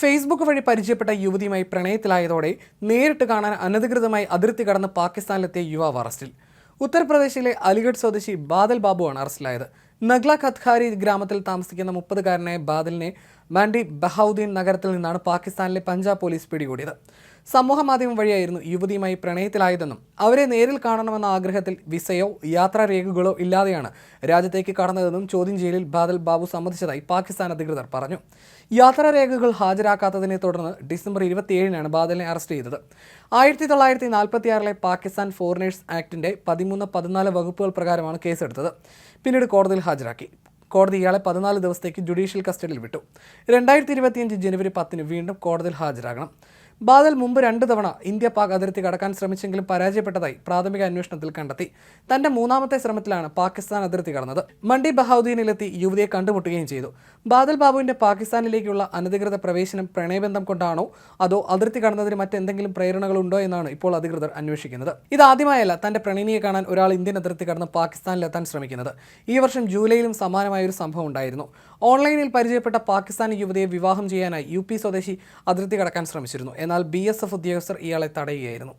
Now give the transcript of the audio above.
Facebook വഴി പരിചയപ്പെട്ട യുവതിയുമായി പ്രണയത്തിലായതോടെ നേരിട്ട് കാണാൻ അനധികൃതമായി അതിർത്തി കടന്ന് പാകിസ്ഥാനിലെത്തിയ യുവാവ് അറസ്റ്റിൽ. ഉത്തർപ്രദേശിലെ അലിഗഡ് സ്വദേശി ബാദൽ ബാബുവാണ് അറസ്റ്റിലായത്. നഗ്ല ഖത്ഖാരി ഗ്രാമത്തിൽ താമസിക്കുന്ന മുപ്പതുകാരനായ ബാദലിനെ മാൻഡി ബഹൌദ്ദീൻ നഗരത്തിൽ നിന്നാണ് പാകിസ്ഥാനിലെ പഞ്ചാബ് പോലീസ് പിടികൂടിയത്. സമൂഹ മാധ്യമം വഴിയായിരുന്നു യുവതിയുമായി പ്രണയത്തിലായതെന്നും അവരെ നേരിൽ കാണണമെന്ന ആഗ്രഹത്തിൽ വിസയോ യാത്രാരേഖകളോ ഇല്ലാതെയാണ് രാജ്യത്തേക്ക് കടന്നതെന്നും ചോദ്യം ചെയ്യലിൽ ബാദൽ ബാബു സമ്മതിച്ചതായി പാകിസ്ഥാൻ അധികൃതർ പറഞ്ഞു. യാത്രാരേഖകൾ ഹാജരാക്കാത്തതിനെ തുടർന്ന് ഡിസംബർ ഇരുപത്തിയേഴിനാണ് ബാദലിനെ അറസ്റ്റ് ചെയ്തത്. ആയിരത്തി തൊള്ളായിരത്തി നാൽപ്പത്തിയാറിലെ പാകിസ്ഥാൻ ഫോറിനേഴ്സ് ആക്ടിന്റെ പതിമൂന്ന് പതിനാല് വകുപ്പുകൾ പ്രകാരമാണ് കേസെടുത്തത്. പിന്നീട് കോടതിയിൽ ഹാജരാക്കി. കോടതി ഇയാളെ പതിനാല് ദിവസത്തേക്ക് ജുഡീഷ്യൽ കസ്റ്റഡിയിൽ വിട്ടു. രണ്ടായിരത്തി ഇരുപത്തിയഞ്ച് ജനുവരി പത്തിന് വീണ്ടും കോടതിയിൽ ഹാജരാകണം. ബാദൽ മുമ്പ് രണ്ട് തവണ ഇന്ത്യ പാക് അതിർത്തി കടക്കാൻ ശ്രമിച്ചെങ്കിലും പരാജയപ്പെട്ടതായി പ്രാഥമിക അന്വേഷണത്തിൽ കണ്ടെത്തി. തന്റെ മൂന്നാമത്തെ ശ്രമത്തിലാണ് പാകിസ്ഥാൻ അതിർത്തി കടന്നത്. മണ്ഡി ബഹൌദ്ദീനിലെത്തി യുവതിയെ കണ്ടുമുട്ടുകയും ചെയ്തു. ബാദൽ ബാബുവിന്റെ പാകിസ്ഥാനിലേക്കുള്ള അനധികൃത പ്രവേശനം പ്രണയബന്ധം കൊണ്ടാണോ? അതോ അതിർത്തി കടന്നതിന് മറ്റെന്തെങ്കിലും പ്രേരണകളുണ്ടോ എന്നാണ് ഇപ്പോൾ അധികൃതർ അന്വേഷിക്കുന്നത്. ഇതാദ്യമായല്ല തന്റെ പ്രണയിനിയെ കാണാൻ ഒരാൾ ഇന്ത്യൻ അതിർത്തി കടന്ന് പാകിസ്ഥാനിലെത്താൻ ശ്രമിക്കുന്നത്. ഈ വർഷം ജൂലൈയിലും സമാനമായ ഒരു സംഭവം ഉണ്ടായിരുന്നു. ഓൺലൈനിൽ പരിചയപ്പെട്ട പാകിസ്ഥാനി യുവതിയെ വിവാഹം ചെയ്യാനായി യു സ്വദേശി അതിർത്തി കടക്കാൻ ശ്രമിച്ചിരുന്നു. എന്നാൽ ബി എസ് എഫ് ഉദ്യോഗസ്ഥർ ഇയാളെ തടയുകയായിരുന്നു